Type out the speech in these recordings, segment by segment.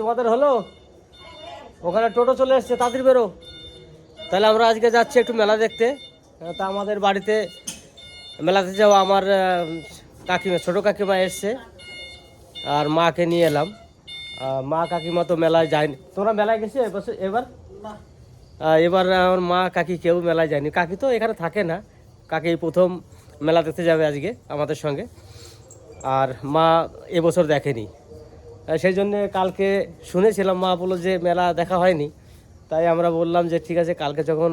তোমাদের হলো? ওখানে টোটো চলে এসছে তাড়াতাড়ি বেরো। তাহলে আমরা আজকে যাচ্ছি একটু মেলা দেখতে। তা আমাদের বাড়িতে মেলাতে যাওয়া আমার কাকিমা ছোটো কাকিমা এসছে। আর মাকে নিয়ে এলাম। মা কাকিমা তো মেলায় যায়নি। তোমরা মেলায় গেছো এবছর এবার? এবার আমার মা কাকি কেউ মেলায় যায়নি। কাকি তো এখানে থাকে না। কাকি প্রথম মেলা দেখতে যাবে আজকে আমাদের সঙ্গে। আর মা এবছর দেখেনি। সেই জন্য কালকে শুনেছিলাম, মা বলল যে মেলা দেখা হয়নি। তাই আমরা বললাম যে ঠিক আছে, কালকে যখন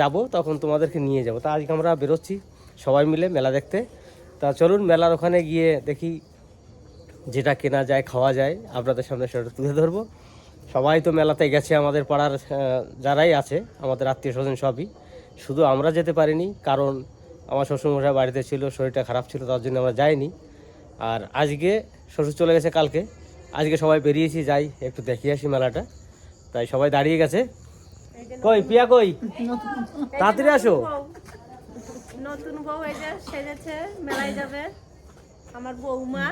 যাব তখন তোমাদেরকে নিয়ে যাব। তা আজকে আমরা বেরোচ্ছি সবাই মিলে মেলা দেখতে। তা চলুন মেলার ওখানে গিয়ে দেখি যেটা কেনা যায়, খাওয়া যায়। আপনাদের সামনে সেটা তুলে ধরবো। সবাই তো মেলাতে গেছে আমাদের পাড়ার যারাই আছে, আমাদের আত্মীয় স্বজন সবই। শুধু আমরা যেতে পারিনি, কারণ আমার শ্বশুরমশাই বাড়িতে ছিল, শরীরটা খারাপ ছিল, তার জন্য আমরা যাইনি। আর আজকে শ্বশুর চলে গেছে কালকে। আজকে সবাই বেরিয়েছি যাই একটু দেখিয়ে আসি মেলাটা। তাই সবাই দাঁড়িয়ে গেছে। কই পিয়া কই? তাড়াতাড়ি আসো। নতুন বউ এই যে সেজেছে মেলায় যাবে। আমার বৌমা।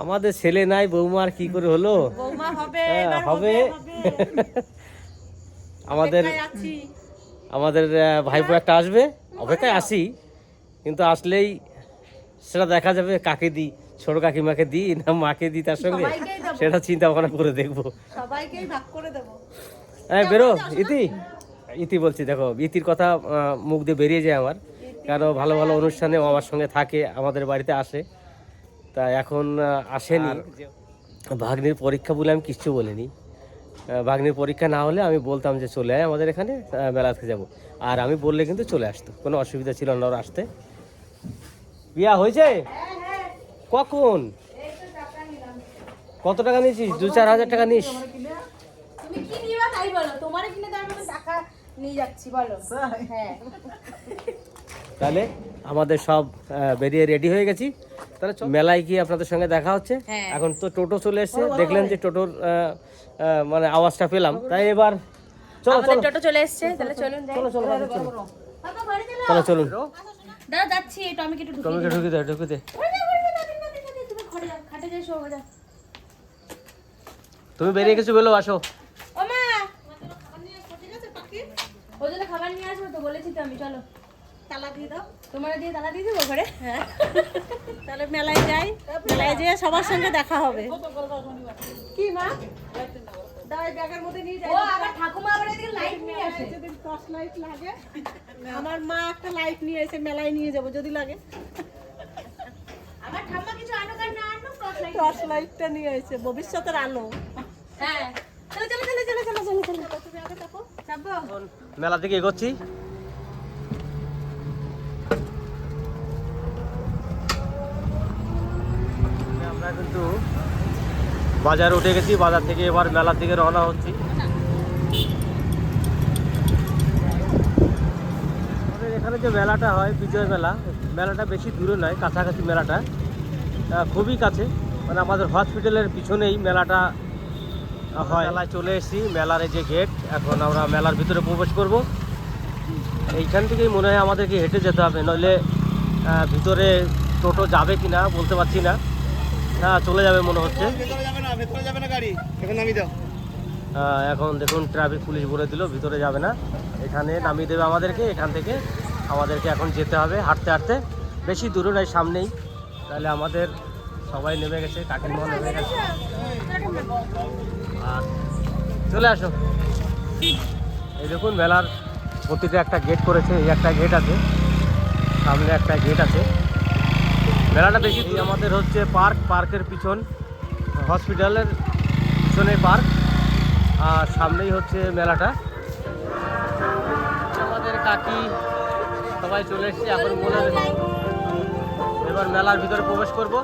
আমাদের ছেলে নাই বৌমা আর কি করে হলো? বৌমা হবে হ্যাঁ, হবে আমাদের আমাদের ভাইপো একটা আসবে। অপেক্ষায় আসি কিন্তু আসলেই সেটা দেখা যাবে কাকে দিই। ছোট কাকিমাকে দিই না মাকে দিই তার সঙ্গে? সেটা চিন্তা ভাবনা করে দেখব। সবাইকেই ভাগ করে দেবো। হ্যাঁ বেরো ইতি। ইতি বলছি দেখো ইতির কথা মুখ দিয়ে বেরিয়ে যায় আমার। কারণ ভালো ভালো অনুষ্ঠানে আমার সঙ্গে থাকে আমাদের বাড়িতে আসে। তা এখন আসেনি। ভাগ্নির পরীক্ষা বলে আমি কিচ্ছু বলিনি। ভাগ্নির পরীক্ষা না হলে আমি বলতাম যে চলে আয় আমাদের এখানে মেলাতে যাব। আর আমি বললে কিন্তু চলে আসতো কোনো অসুবিধা ছিল না ওর আসতে। বিয়া হয়েছে? কখন? কত টাকা নিয়েছিস? দু চার হাজার টাকা নিস। তুমি কি নিবা তাই বলো। তোমার কিনে তার মধ্যে টাকা নিয়ে যাচ্ছি বলো। হ্যাঁ। তাহলে আমাদের সব বেরিয়ে রেডি হয়ে গেছি। তাহলে মেলায় গিয়ে আপনাদের সঙ্গে দেখা হচ্ছে। হ্যাঁ। এখন তো টোটো চলে এসেছে। দেখলেন যে টোটোর মানে আওয়াজটা পেলাম। তাই এবার চলো চলো। টোটো চলে এসেছে। তাহলে চলুন চলো চলো চলো। চলো চলো চলুন। দাদা যাচ্ছি একটু আমি একটু ঢুকি টমিকে ঢুকে দে ঢুকে দে তুমি ঘরে যাও খাটে যাই শো যাও তুমি বেরিয়ে গেছো বেলো আসো। ও মা! ওই জন্য খাবার নিয়ে আসব তো বলেছি তো আমি চলো। তালা দিয়ে দাও। তোমার দিয়ে তালা দিয়ে দেবো ঘরে? হ্যাঁ। তাহলে মেলায় যাই। মেলায় যেয়ে সবার সঙ্গে দেখা হবে। কি মা? দাই ব্যাগের মধ্যে নিয়ে যাই। ও আবার ঠাকুমা আবার লাইট নিয়ে আসে। যদি টর্চ লাইট লাগে আমার মা একটা লাইট নিয়ে এসে মেলায় নিয়ে যাব যদি লাগে আমার ঠাম্মা কিছু আনো আর না আনো টর্চ লাইটটা নিয়ে এসে ভবিষ্যতের আলো। হ্যাঁ। চলো চলো চলো চলো চলো চলো চলো। তুমি আগে থাকো যাব। এখন মেলা থেকে এগোচ্ছি। আমরা কিন্তু বাজার উঠে গেছি বাজার থেকে এবার মেলার দিকে রওনা হচ্ছি। আমাদের এখানে যে মেলাটা হয় বিজয় মেলা মেলাটা বেশি দূরে নয় কাছাকাছি মেলাটা। খুবই কাছে। মানে আমাদের হসপিটালের পিছনেই মেলাটা হয়। মেলায় চলে এসেছি মেলার এই যে গেট এখন আমরা মেলার ভিতরে প্রবেশ করব। এইখান থেকেই মনে হয় আমাদেরকে হেঁটে যেতে হবে নইলে ভিতরে টোটো যাবে কি না বলতে পারছি না। হ্যাঁ চলে যাবে মনে হচ্ছে। ভেতরে যাবে না ভেতরে যাবে না গাড়ি। এখন নামিয়ে দাও। আহ, এখন দেখুন ট্রাফিক পুলিশ বলে দিল ভিতরে যাবে না। এখানে নামিয়ে দেবে আমাদেরকে এখান থেকে আমাদেরকে এখন যেতে হবে। হাঁটতে হাঁটতে বেশি দূরে নয় সামনেই। তাহলে আমাদের সবাই নেমে গেছে কাকিমা নেমে গেছে। আর চলে আসো। এই দেখুন, মেলার প্রতিটা একটা গেট করেছে, এই একটা গেট আছে। সামনে একটা গেট আছে। মেলাটা বেশি আমাদের হচ্ছে পার্ক পার্কের পিছন হসপিটালের পিছনে পার্ক আর সামনেই হচ্ছে মেলাটা। আমাদের কাকি সবাই চলে এসেছে, এখন মনে এবার মেলার ভিতরে প্রবেশ করব।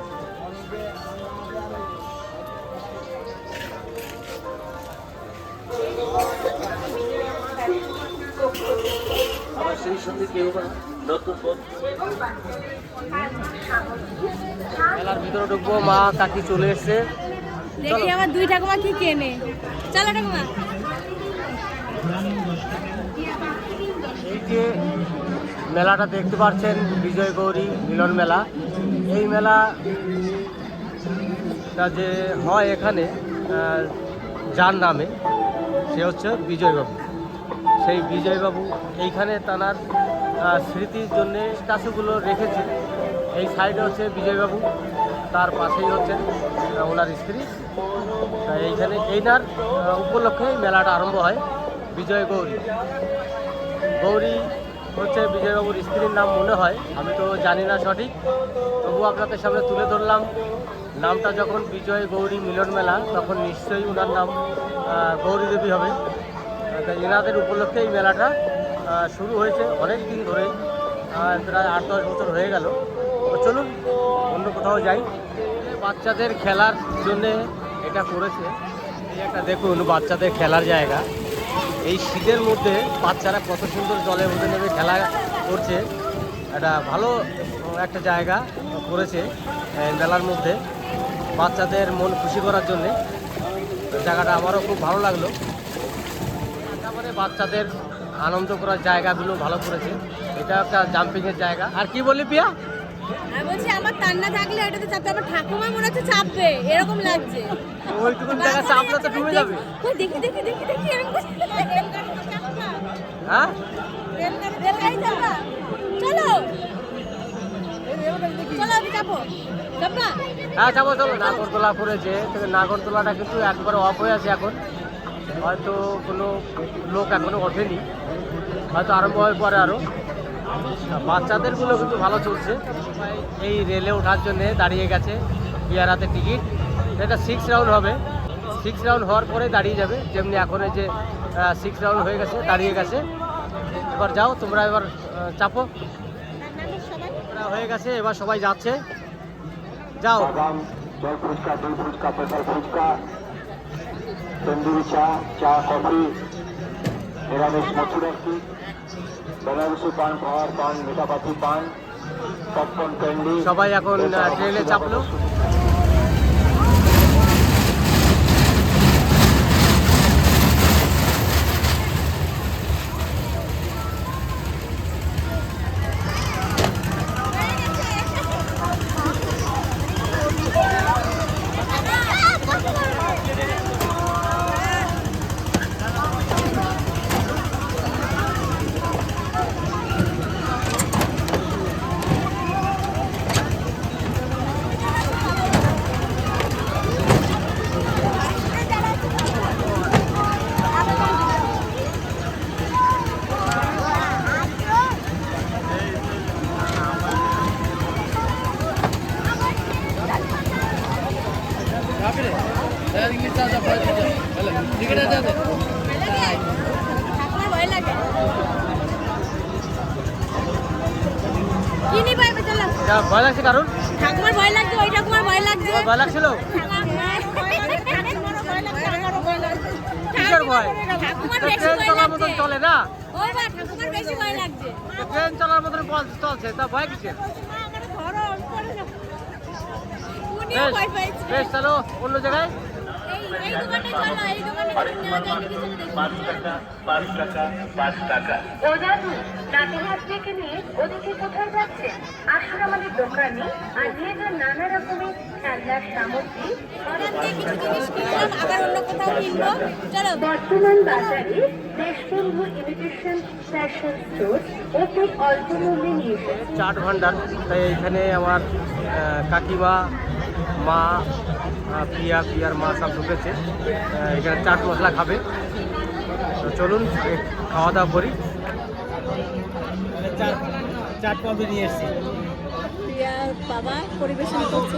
আবার সেই সঙ্গে কেউ বা নতুন মেলার ভিতরে ঢুকবো মা কাকি চলে এসছে। দেখি আমার দুই ঠাকুমা কি কেনে। চলো ঠাকুমা। এই যে মেলাটা দেখতে পাচ্ছেন বিজয় গৌরী মিলন মেলা। এই মেলা যে হয় এখানে আহ, যার নামে সে হচ্ছে বিজয়বাবু। সেই বিজয়বাবু এইখানে তানার স্মৃতির জন্যে স্ট্যাচুগুলো রেখেছে এই সাইডে হচ্ছে বিজয়বাবু তার পাশেই হচ্ছেন ওনার স্ত্রী। এইখানে এইনার আহ, উপলক্ষে মেলাটা আরম্ভ হয় বিজয় গৌরী। গৌরী হচ্ছে বিজয়বাবুর স্ত্রীর নাম মনে হয় আমি তো জানি না সঠিক। তবু আপনাদের সামনে তুলে ধরলাম। নামটা যখন বিজয় গৌরী মিলন মেলা, তখন নিশ্চয়ই ওনার নাম গৌরী দেবী হবে। তা এনাদের উপলক্ষে এই মেলাটা শুরু হয়েছে অনেক দিন ধরে প্রায় আট দশ বছর হয়ে গেল। চলুন, অন্য কোথাও যাই। বাচ্চাদের খেলার জন্যে এটা করেছে। এই একটা দেখুন, বাচ্চাদের খেলার জায়গা। এই শীতের মধ্যে বাচ্চারা কত সুন্দর জলের মধ্যে নেমে খেলা করছে। একটা ভালো একটা জায়গা করেছে মেলার মধ্যে। বাচ্চাদের মন খুশি করার জন্যে। জায়গাটা আমারও খুব ভালো লাগল। তারপরে বাচ্চাদের আনন্দ করার জায়গাগুলো ভালো করেছে। এটা একটা জাম্পিংয়ের জায়গা। আর কি বলি পিয়া? আমি বলছি আমার কান্না থাকলে এটাতে চাপতে আমার ঠাকুমা মনে হচ্ছে চাপবে। এরকম লাগছে। ওইটুকু জায়গা চাপলে তো ডুবে যাবে। কই দেখি দেখি দেখি দেখি এরকম হ্যাঁ? চলো। চলো আমি চাপো চাপা। হ্যাঁ যাব চলো নাগরদোলা করেছে তবে নাগরদোলাটা কিন্তু একবারে অফ হয়ে আছে এখন। হয়তো কোনো লোক এখনও ওঠেনি। হয়তো আরম্ভ হয়ে পরে আরও বাচ্চাদেরগুলো কিন্তু ভালো চলছে। এই রেলে ওঠার জন্যে দাঁড়িয়ে গেছে বিয়ার হাতে টিকিট এটা সিক্স রাউন্ড হবে। সিক্স রাউন্ড হওয়ার পরে দাঁড়িয়ে যাবে। যেমনি এখন এই যে সিক্স রাউন্ড হয়ে গেছে দাঁড়িয়ে গেছে। এবার যাও তোমরা এবার চাপো। হয়ে গেছে এবার সবাই যাচ্ছে। যাও। জল ফুচকা দই ফুচকা পেপার ফুচকা তন্দুরি চা চা কফি নিরামিষ মথুরার কি বেনারসি পান খাওয়ার পান মিঠাপাতি পান পপকর্ন ক্যান্ডি সবাই এখন ট্রেনে চাপলো ঠাকুমার ভয় লাগে কি নি পাইবে চলো ভয় লাগছে কারণ ঠাকুমার ভয় লাগছে ওই ঠাকুমার ভয় লাগছে। ভয় লাগছিল? কিসের ভয়? তো ট্রেন চলার মতন চলে না? তো ট্রেন চলার মতন চলছে তা ভয় কিসের? বেশ বেশ চলো অন্য জায়গায়? হাজরিকে নিয়ে কোথায় দোকানে আর থেকে বর্তমান বাজারে দেশবন্ধু ইমিটেশন ফ্যাশন স্টোর খুব অল্প মূল্যে নিয়ে চাট ভান্ডার, তাই এখানে আমার কাকিমা মা পিয়া পিয়ার মা সব ঢুকেছে। এখানে চাট মশলা খাবে। তো চলুন খাওয়া দাওয়া করি। চাট কফি নিয়ে এসেছি। প্রিয়া বাবা পরিবেশন করছে।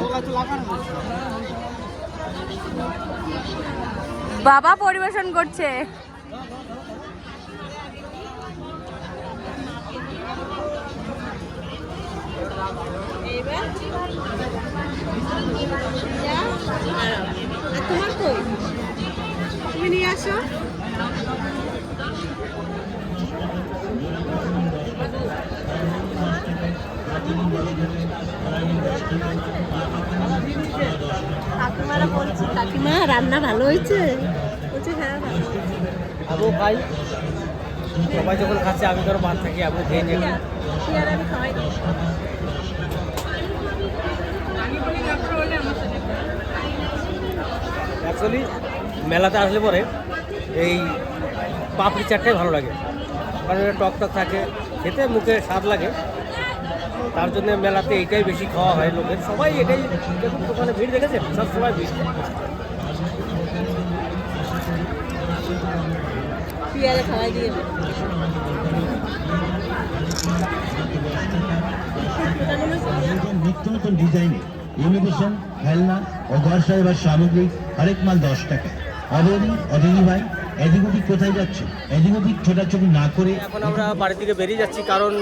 বাবা পরিবেশন করছে। তোমার কই তুমি নিয়ে আসো কাকিমারা বলছে কাকিমা রান্না ভালো হয়েছে? বলছে হ্যাঁ ভালো আবু খাই সবাই যখন খাচ্ছে আমি ধরো বাদ থাকি আবু খেয়ে নিয়ে আমি খাওয়াই অ্যাকচুয়ালি মেলাতে আসলে পরে এই পাপড়ি চাটটাই ভালো লাগে। কারণ এটা টক টক থাকে খেতে মুখে স্বাদ লাগে। তার জন্য মেলাতে এটাই বেশি খাওয়া হয় লোকের। সবাই এটাই দেখুন দোকানে ভিড় দেখেছেন? সব সময় ভিড়। পেঁয়াজে খাওয়াই দিয়ে নিত্য নতুন ডিজাইনে ইমিটেশন খেলনা ও ঘর সাহেবার সামগ্রী হরেক মাল দশ টাকা। অবধি অদিনী ভাই, এদিক ওদিক কোথায় যাচ্ছে? এদিক ওদিক ছোটাছুটি না করে এখন আমরা বাড়ি থেকে বেরিয়ে যাচ্ছি, কারণ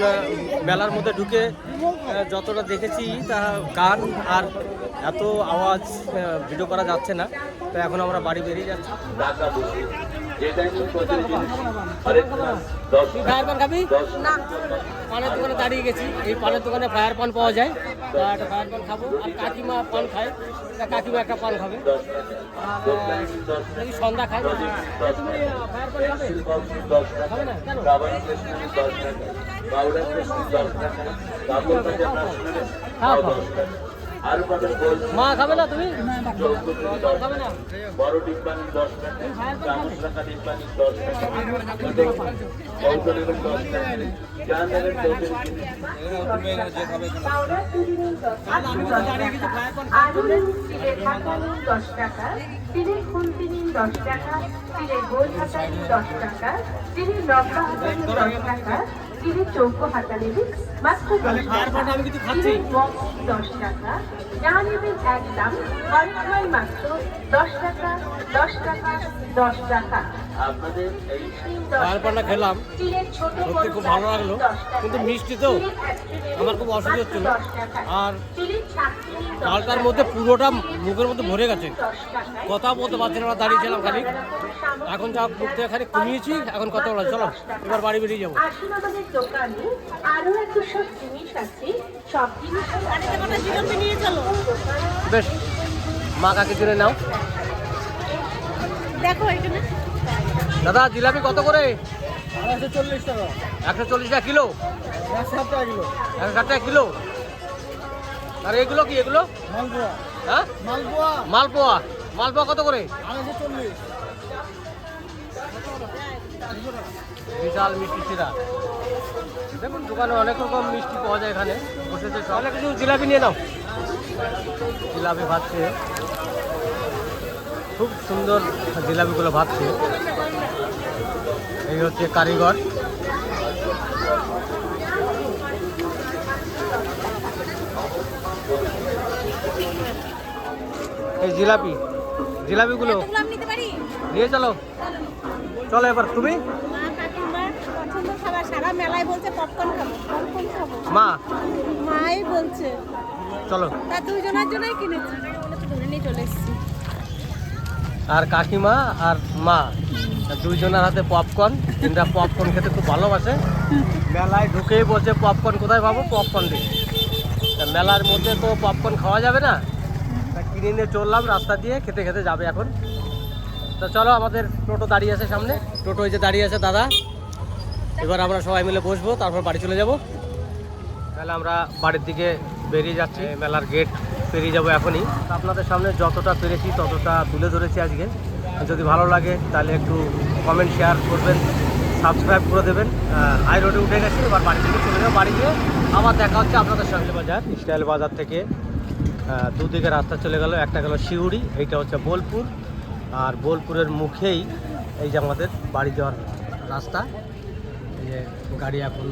মেলার মধ্যে ঢুকে যতটা দেখেছি তা গান আর এত আওয়াজ ভিডিও করা যাচ্ছে না। তো এখন আমরা বাড়ি বেরিয়ে যাচ্ছি। ফায়ার পান খাবি? না। পানের দোকানে দাঁড়িয়ে গেছি। এই পানের দোকানে ফায়ার পান পাওয়া যায়। তা একটা ফায়ার পান খাব। আর কাকিমা পান খায়। কাকিমা একটা পান খাবে। আর সন্ধ্যা খায়? তুমি ফায়ার পান খাবে? খাবে না? কেন? খাও খাও। মা খাবে না তুমি? খাবে না বড় ডিব্বানি দশ টাকা ডিব্বানি দশ টাকা দশ টাকা খুন্তি নিন গোল হাতা লম্বা হাতা দশ টাকা চিড়ে চৌকো হাতা নেবেন মাত্র বক্স দশ টাকা। যা নেবেন একদম অনেক মাত্র দশ টাকা দশ টাকা দশ টাকা। আপনাদের এই খেলাম। সত্যি খুব ভালো লাগল। কিন্তু মিষ্টি তো। আমার খুব অসুবিধা হচ্ছিল। আর ডালটার মধ্যে পুরোটা মুখের মধ্যে ভরে গেছে। কথা বলতে পারছি না আমরা দাঁড়িয়েছিলাম খালি। এখন যা মুখ থেকে খালি কমিয়েছি এখন কথা বলা চলো এবার বাড়ি বেরিয়ে যাব। বেশ মা কাকে কিনে নাও। দেখো এখানে। দাদা জিলাপি কত করে? আড়াইশো চল্লিশ টাকা। একশো চল্লিশ টাকা কিলো? একশো ষাট টাকা কিলো। একশো ষাট টাকা কিলো? আর এগুলো কি এগুলো? মালপোয়া। হ্যাঁ? মালপোয়া। মালপোয়া। মালপোয়া কত করে? আড়াইশো চল্লিশ। বিশাল মিষ্টি চিরা দেখুন দোকানে অনেক রকম মিষ্টি পাওয়া যায় এখানে। বসেছে তাহলে কিছু জিলাপি নিয়ে নাও। জিলাপি ভাজছে খুব সুন্দর জিলাপিগুলো ভাজছে এই হচ্ছে কারিগর। এই জিলাপি জিলাপিগুলো নিয়ে চলো। চলো এবার তুমি? মা কাকিমার পছন্দ খাবার সারা মেলায় বলছে পপকর্ন খাব পপকর্ন খাব। মা? মাই বলছে। চলো। তা দুইজনের জন্যই কিনেছি। ধরে নিয়ে চলে এসেছি। আর কাকিমা আর মা। দুইজনের হাতে পপকর্ন তিনটা পপকর্ন খেতে খুব ভালোবাসে। মেলায় ঢুকেই বলছে পপকর্ন কোথায় পাবো? পপকর্ন দিই তা মেলার মধ্যে তো পপকর্ন খাওয়া যাবে না। কিনে নিয়ে চললাম রাস্তা দিয়ে খেতে খেতে যাবে এখন। তো চলো আমাদের টোটো দাঁড়িয়ে আছে সামনে। টোটো এই যে দাঁড়িয়ে আছে দাদা। এবার আমরা সবাই মিলে বসবো তারপর বাড়ি চলে যাব। তাহলে আমরা বাড়ির দিকে বেরিয়ে যাচ্ছি। মেলার গেট পেরিয়ে যাব এখনই। আপনাদের সামনে যতটা পেরেছি ততটা তুলে ধরেছি আজকে। যদি ভালো লাগে তাহলে একটু কমেন্ট শেয়ার করবেন সাবস্ক্রাইব করে দেবেন। হাই রোডে উঠে গেছি, এবার বাড়ি থেকে চলে যাব। বাড়ি গিয়ে আবার দেখা হচ্ছে আপনাদের সঙ্গে। বাজার স্টাইল বাজার থেকে দুদিকে রাস্তা চলে গেল, একটা গেল শিউড়ি, এইটা হচ্ছে বোলপুর। আর বোলপুরের মুখেই এই যে আমাদের বাড়ি যাওয়ার রাস্তা, এই যে গাড়ি এখন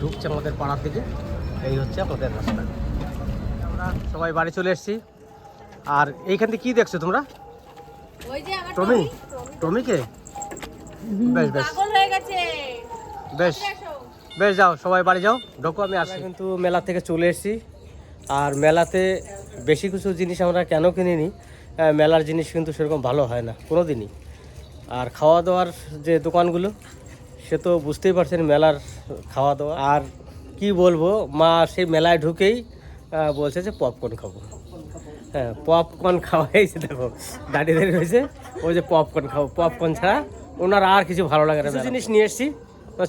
ঢুকছে আমাদের পাড়ার দিকে, এই হচ্ছে আমাদের রাস্তা। আমরা সবাই বাড়ি চলে এসেছি। আর এইখান থেকে কী দেখছ তোমরা? ওই টমি? টমিকে? বেশ বেশ। পাগল হয়ে গেছে। বেশ। বেশ যাও সবাই বাড়ি যাও। ঢোকো আমি আসি কিন্তু মেলা থেকে চলে এসেছি। আর মেলাতে বেশি কিছু জিনিস আমরা কেন কিনিনি? মেলার জিনিস কিন্তু সেরকম ভালো হয় না কোনো দিনই আর খাওয়া দাওয়ার যে দোকানগুলো সে তো বুঝতেই পারছেন মেলার খাওয়া দাওয়া আর কি বলব মা সেই মেলায় ঢুকেই বলছে যে পপকর্ন খাব। হ্যাঁ পপকর্ন খাওয়াইছে দেখো দাঁড়িয়ে দাঁড়িয়ে রয়েছে। ওই যে পপকর্ন খাব। পপকর্ন ছাড়া ওনার আর কিছু ভালো লাগে না জিনিস নিয়ে এসেছি।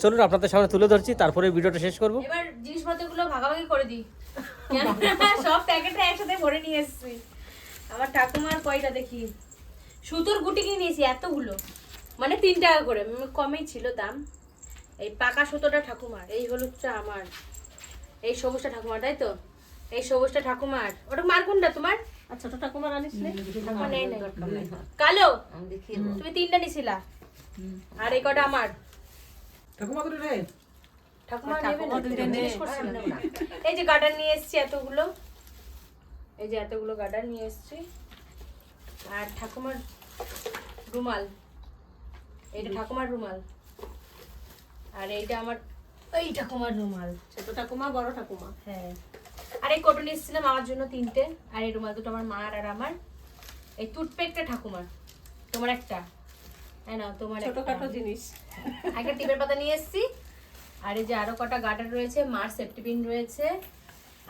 চলুন আপনাদের সামনে তুলে ধরছি। তারপরে ভিডিওটা শেষ করব। এবার জিনিসপত্রগুলো ভাগাভাগি করে দিই। সব প্যাকেটে একসাথে ভরে নিয়ে এসেছি। আমার ঠাকুমার কয়টা দেখি? সুতোর গুটি কিনে নিয়েছি এতগুলো। মানে তিন টাকা করে। কমেই ছিল দাম। এই পাকা সুতোটা ঠাকুমার এই হলুদটা আমার। এই সবুজটা ঠাকুমার তাই তো? এই সবুজটা ঠাকুমার ওটা মার কোনটা তোমার? আর ছোট ঠাকুমার আনিস কালো? তুমি তিনটা নিছিলা। আর এই কটা আমার। ঠাকুমা? জিজ্ঞেস করছিলাম। এই যে গার্ডার নিয়ে এসেছি এতগুলো। এই যে এতগুলো গার্ডার নিয়ে এসেছি। আর ঠাকুমার রুমাল। এইটা ঠাকুমার রুমাল। আর এইটা আমার এই ঠাকুমার রুমাল। ছোট ঠাকুমা বড় ঠাকুমা। হ্যাঁ। আর এই কটন এসেছিলাম আমার জন্য তিনটে আর এই রুমাল দুটো আমার মার আর আমার। এই টুথপেকটা ঠাকুমার তোমার একটা। হ্যাঁ না তোমার ছোটখাটো জিনিস। একটা টিপের পাতা নিয়ে এসেছি। আর এই যে আরও কটা গার্ডার রয়েছে মার সেফটি পিন রয়েছে।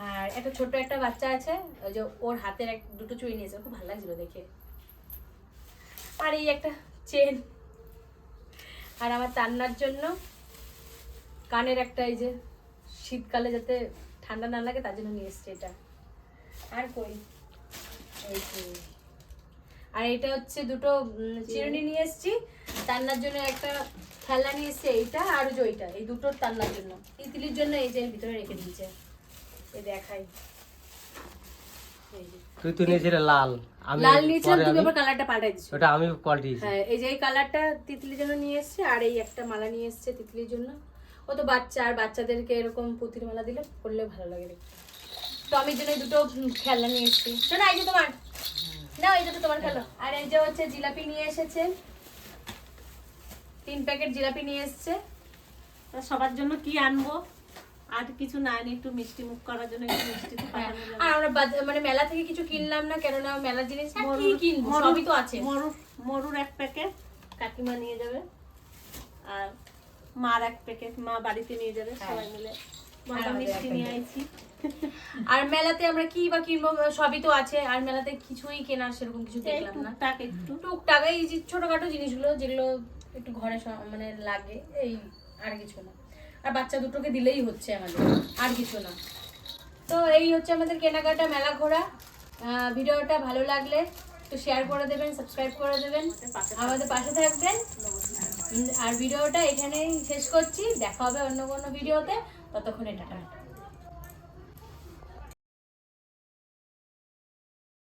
আর একটা ছোট একটা বাচ্চা আছে ওই যে ওর হাতের এক দুটো চুড়ি নিয়েছে খুব ভালো লাগছিল দেখে। আর এই একটা চেন আর আমার তান্নার জন্য কানের একটা এই যে শীতকালে যাতে ঠান্ডা না লাগে তার জন্য নিয়ে এসছি এটা। আর কই? আর এটা হচ্ছে দুটো চিরুনি নিয়ে এসেছি। তান্নার জন্য একটা খেলনা নিয়ে এসেছি এইটা আর যে ওইটা এই দুটোর তান্নার জন্য। তিতলির জন্য এই যে ভিতরে রেখে দিয়েছে। এই দেখাই তুই তুই নিয়েছিলে লাল। আমি লাল নিয়েছিলাম তুমি আবার কালারটা পাল্টাই দিচ্ছ ওটা আমি পাল্টিয়েছি হ্যাঁ এই যে এই কালারটা তিতলির জন্য নিয়ে এসেছে আর এই একটা মালা নিয়ে এসেছে তিতলির জন্য। ও তো বাচ্চা আর বাচ্চাদেরকে এরকম পুতির মালা দিলে পরলে ভালো লাগে দেখতে। তো আমি জন্য দুটো খেলনা নিয়ে এসেছি। শোনো এই যে তোমার। না এই দুটো তোমার খেলো আর এই যে হচ্ছে জিলাপি নিয়ে এসেছে। তিন প্যাকেট জিলাপি নিয়ে এসেছে। তা সবার জন্য কি আনব? আর কিছু না আনি একটু মিষ্টি মুখ করার জন্য একটু মিষ্টি তো হ্যাঁ। আর আমরা মানে মেলা থেকে কিছু কিনলাম না কেননা মেলার জিনিস। কি কিনবো? সবই তো আছে। মরুর মরুর এক প্যাকেট। কাকিমা নিয়ে যাবে। আর মার এক প্যাকেট মা বাড়িতে নিয়ে যাবে সবাই মিলে। আর মিষ্টি নিয়ে আইছি। আর মেলাতে আমরা কি বা কিনবো সবই তো আছে। আর মেলাতে কিছুই কেনার সেরকম কিছু দেখলাম না। টুকটাক একটু। টুকটাক এই যে ছোটখাটো জিনিসগুলো যেগুলো একটু ঘরে মানে লাগে এই আর কিছু না। আর বাচ্চা দুটোকে দিলেই হচ্ছে আমাদের আর কিছু না। তো এই হচ্ছে আমাদের কেনাকাটা মেলা ঘোরা। ভিডিওটা ভালো লাগলে তো শেয়ার করে দেবেন সাবস্ক্রাইব করে দেবেন। আমাদের পাশে থাকবেন। আর ভিডিওটা এখানেই শেষ করছি। দেখা হবে অন্য কোনো ভিডিওতে। ততক্ষণে টাটা।